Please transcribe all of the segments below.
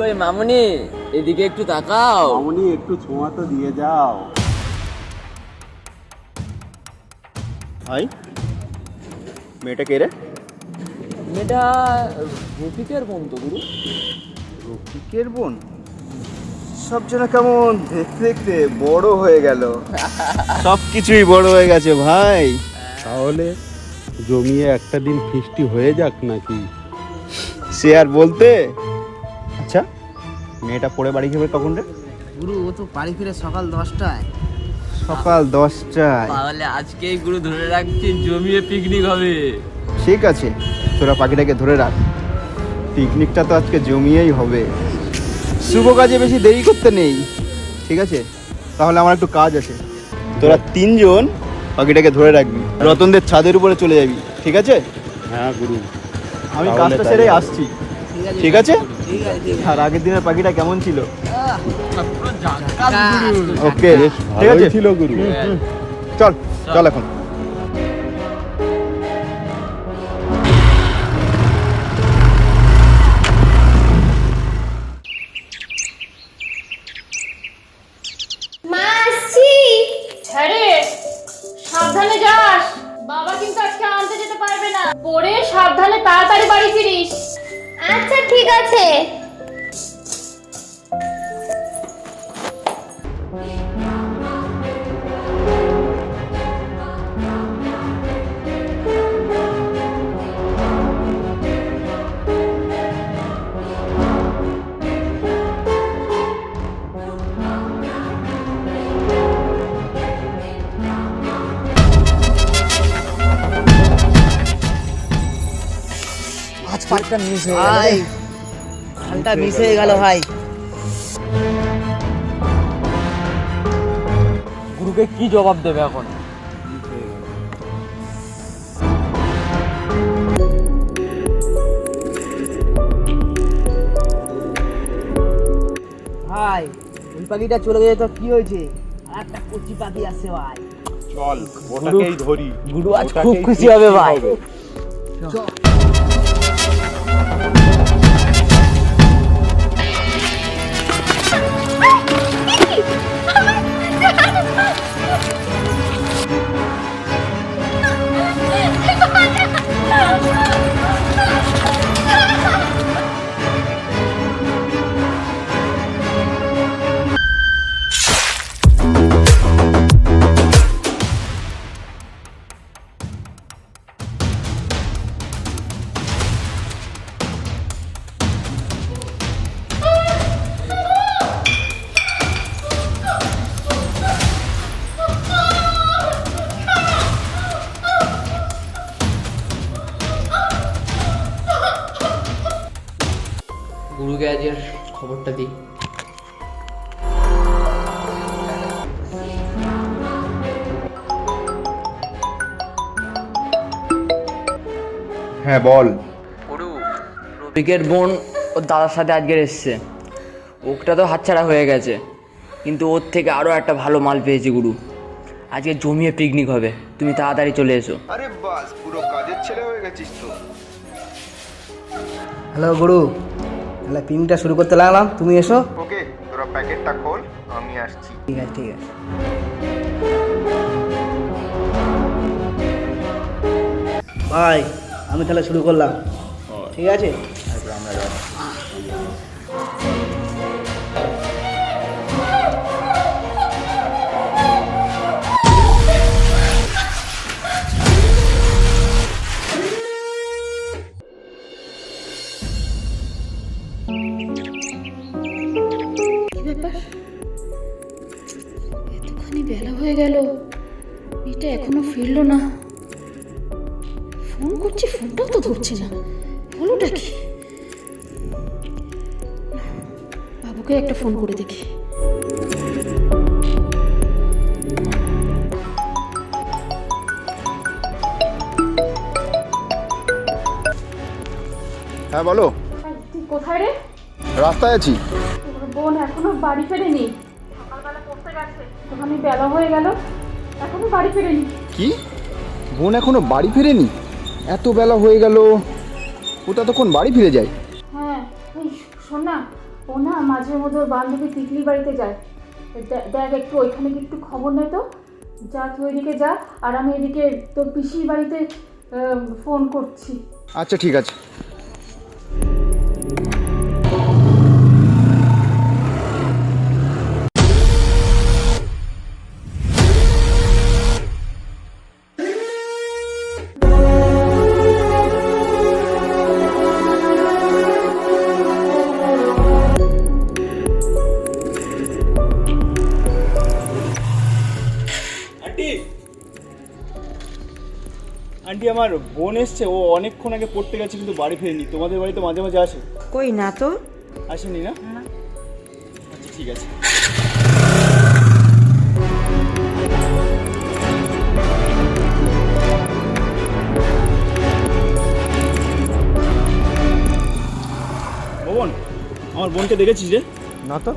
কই মামুনি? এদিকে একটু তাকাও। মামুনি একটু ছোঁয়া তো দিয়ে যাও। ভাই মেয়েটা কে রে? মেয়েটা রফিকের বোন তো গুরু। রফিকের বোন? সব যেন কেমন দেখতে দেখতে বড় হয়ে গেল। সব কিছুই বড় হয়ে গেছে ভাই। তাহলে জমিয়ে একটা দিন ফিস্টি হয়ে যাক নাকি? সে আর বলতে মেয়েটা পড়ে বাড়ি খাবে কখন রে? গুরু ও তো বাড়ি ফিরে সকাল দশটায়। সকাল দশটায়। তাহলে আজকেই গুরু ধরে রাখছি জমিয়ে পিকনিক হবে। ঠিক আছে তোরা পাখিটাকে ধরে রাখ। পিকনিকটা তো আজকে জমিয়েই হবে। শুভ কাজে বেশি দেরি করতে নেই ঠিক আছে? তাহলে আমার একটু কাজ আছে। তোরা তিনজন পাখিটাকে ধরে রাখবি। রতনদের ছাদের উপরে চলে যাবি ঠিক আছে? হ্যাঁ গুরু। আমি কাজটা সেরে। আসছি। ঠিক আছে আর আগের দিনের পাখিটা কেমন ছিল? ওকে ঠিক আছে। ছিল গুরু। চল চল এখন। হ্যাঁ সাবধানে যাস। বাবা কিন্তু আজকে আনতে যেতে পারবে না। পরে সাবধানে তাড়াতাড়ি বাড়ি ফিরিস। আচ্ছা ঠিক আছে। আজ মিস হয়ে ভাই খালটা মিস হয়ে গেল ভাই। গুরুকে কি জবাব দেবে এখন? ভাই ওই পাখিটা চলে গেছে তো কি হয়েছে? আর একটা কচি পাখি আসছে ভাই। চল ওটাকেই ধরি। গুরু আজ খুব খুশি হবে ভাই। হবে। গুরুকে খবরটা দিই। হ্যাঁ বল। গুরু রফিকের বোন ওর দাদার সাথে আজকের এসছে। ওটা তো হাতছাড়া হয়ে গেছে কিন্তু ওর থেকে আরও একটা ভালো মাল পেয়েছি গুরু। আজকে জমিয়ে পিকনিক হবে তুমি তাড়াতাড়ি চলে এসো। আরে বাস পুরো কাজের ছেলে হয়ে গেছিস তো। হ্যালো গুরু। তাহলে পিংটা শুরু করতে লাগলাম তুমি এসো। ওকে তোরা প্যাকেটটা খোল আমি আসছি। ঠিক আছে ঠিক আছে। ভাই আমি তাহলে শুরু করলাম। ঠিক আছে? বাবুকে একটা ফোন করে দেখি। হ্যাঁ বলো। তুই কোথায় রে? রাস্তায় আছি। তোর বোন এখনও বাড়ি ফেরেনি? সকালবেলা পড়তে গেছে। ওখানে বেলা হয়ে গেল। এখনও বাড়ি ফেরেনি? কি? বোন এখনও বাড়ি ফিরেনি? এত বেলা হয়ে গেল। ও ততক্ষণ বাড়ি ফিরে যায়। হ্যাঁ শোন না। ও না মাঝে মধ্যে ওর বান্ধবী তিতলি বাড়িতে যায়। দেখ একটু ওইখানে কি একটু খবর নে তো। যা তুই ওইদিকে যা, আর আমি এদিকে তোর পিসির বাড়িতে ফোন করছি। আচ্ছা ঠিক আছে। আন্টি। আন্টি আমার বোন এসছে ও অনেকক্ষণ আগে পড়তে গেছে কিন্তু বাড়ি ফেরেনি। তোমাদের বাড়িতে মাঝে মাঝে আসে। কই না তো? আসেনি না? আচ্ছা ঠিক আছে। বোন আমার বোনকে দেখেছিস রে? না তো।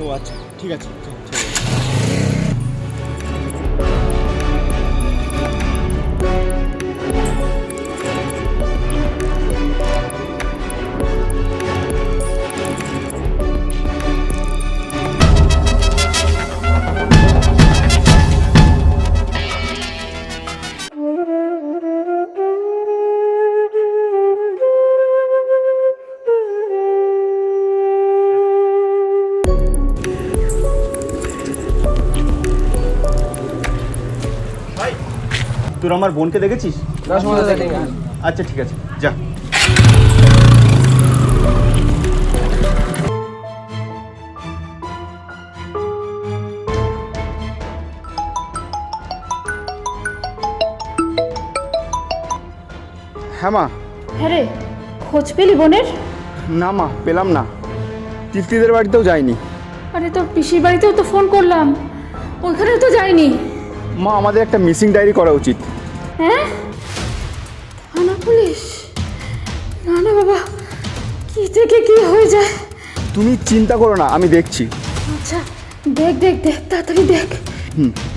ও আচ্ছা ঠিক আছে। তোর আমার বোনকে দেখেছিস? আচ্ছা ঠিক আছে। যা। হ্যাঁ মা। হ্যাঁ রে খোঁজ পেলি বোনের? না মা পেলাম না। তিতলিদের বাড়িতেও যায়নি আরে তোর পিসির বাড়িতেও তো ফোন করলাম। ওইখানেও তো যায়নি মা আমাদের একটা মিসিং ডায়েরি করা উচিত। হ্যাঁ? থানা পুলিশ? না না বাবা। কি থেকে কি হয়ে যায়? তুমি চিন্তা করো না আমি দেখছি। আচ্ছা দেখ দেখ দেখ তাড়াতাড়ি দেখ। শরৎ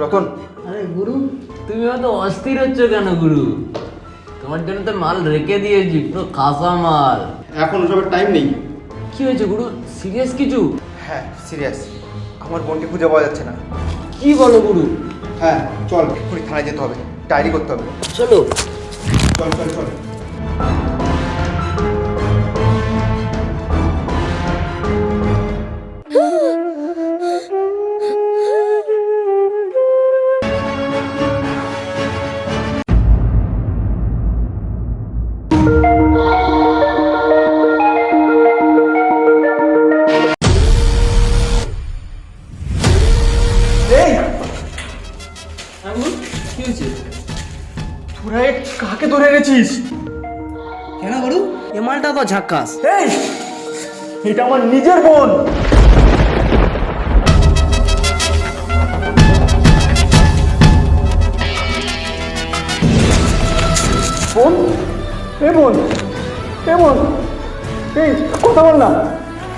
রতন আরে গুরু। তুমি অত অস্থির হচ্ছ কেন গুরু? তোমার জন্য তো মাল রেখে দিয়েছি পুরো কাঁচা মাল। এখন ওসবের টাইম নেই। কি হয়েছে গুরু? সিরিয়াস কিছু? হ্যাঁ সিরিয়াস আমার বোনকে খুঁজে পাওয়া যাচ্ছে না। কি বলো গুরু? হ্যাঁ চল এক্ষুনি থানায় যেতে হবে। ডায়েরি করতে হবে। চলো। চল চল চল। ঝাক্কাস। এই, এটা আমার নিজের বোন। বোন? এ বোন এ বোন। এই, কথা বল না।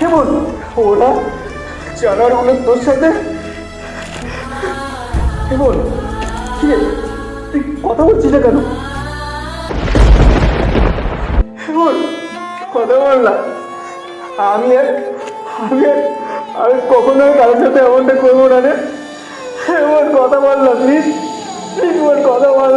এ বোন, ওরা জানার হলো তোর সাথে। এ বোন, কি? তুই কথা বলছিস না কেন? বোন কথা বললাম। আমি আর আমি আমি কখনো কারোর সাথে এমনটা করব না রে। এমন কথা বললাম প্লিজ প্লিজ কথা বল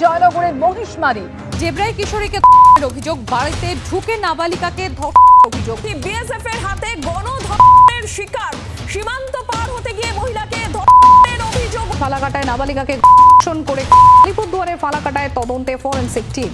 জয়নগরের মহিষমারি জেব্রাই কিশোরীকে অভিযোগ বাড়িতে ঢুকে নাবালিকাকে ধর্ষণের অভিযোগ। বিএসএফ এর হাতে গণধর্ষণের শিকার। সীমান্ত পার হতে গিয়ে মহিলাকে ধর্ষণের অভিযোগ। ফালাকাটায় নাবালিকাকে ধর্ষণ করে আলিপুরদুয়ারে ফালাকাটায় তদন্তে ফরেন্সিক টিম।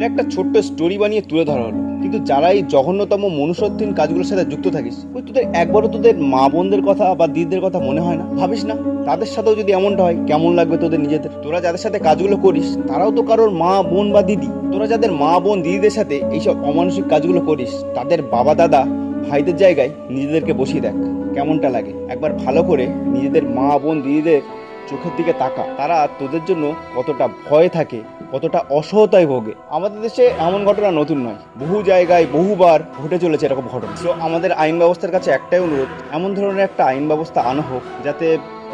এটা একটা ছোট্ট স্টোরি বানিয়ে তুলে ধরা হলো। কিন্তু যারা এই জঘন্যতম মনুষ্যত্বহীন কাজগুলোর সাথে যুক্ত থাকিস, ওই তোদের একবারও তোদের মা বোনদের কথা বা দিদিদের কথা মনে হয় না? ভাবিস না? তাদের সাথেও যদি এমনটা হয়, কেমন লাগবে তোদের নিজেদের? তোরা যাদের সাথে কাজগুলো করিস, তারাও তো কারোর মা, বোন বা দিদি। তোরা যাদের মা, বোন, দিদিদের সাথে এইসব অমানসিক কাজগুলো করিস, তাদের বাবা, দাদা, ভাইদের জায়গায় নিজেদেরকে বসিয়ে দেখ, কেমনটা লাগে। একবার ভালো করে নিজেদের মা, বোন, দিদিদের চোখের দিকে তাকা। তারা তোদের জন্য কতটা ভয় থাকে, কতটা অসহতায় ভোগে। আমাদের দেশে এমন ঘটনা নতুন নয়। বহু জায়গায় বহুবার ঘটে চলেছে এরকম ঘটনা। তো আমাদের আইন ব্যবস্থার কাছে একটাই অনুরোধ, এমন ধরনের একটা আইন ব্যবস্থা আনা হোক, যাতে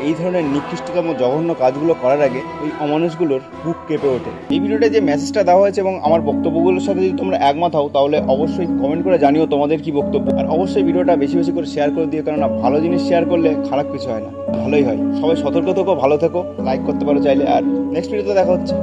এই ধরনের নিকৃষ্টতম জঘন্য কাজগুলো করার আগে ওই অমানুষগুলোর বুক কেঁপে ওঠে। এই ভিডিওটা যে মেসেজটা দেওয়া হয়েছে এবং আমার বক্তব্যগুলোর সাথে যদি তোমরা একমত হও, তাহলে অবশ্যই কমেন্ট করে জানিও তোমাদের কি বক্তব্য। আর অবশ্যই ভিডিওটা বেশি বেশি করে শেয়ার করে দিও, কেননা ভালো জিনিস শেয়ার করলে খারাপ কিছু হয় না। ভালোই হয়। সবাই সতর্ক থেকো, ভালো থেকো লাইক করতে পারো চাইলে। আর নেক্সট ভিডিওতে দেখা হচ্ছে।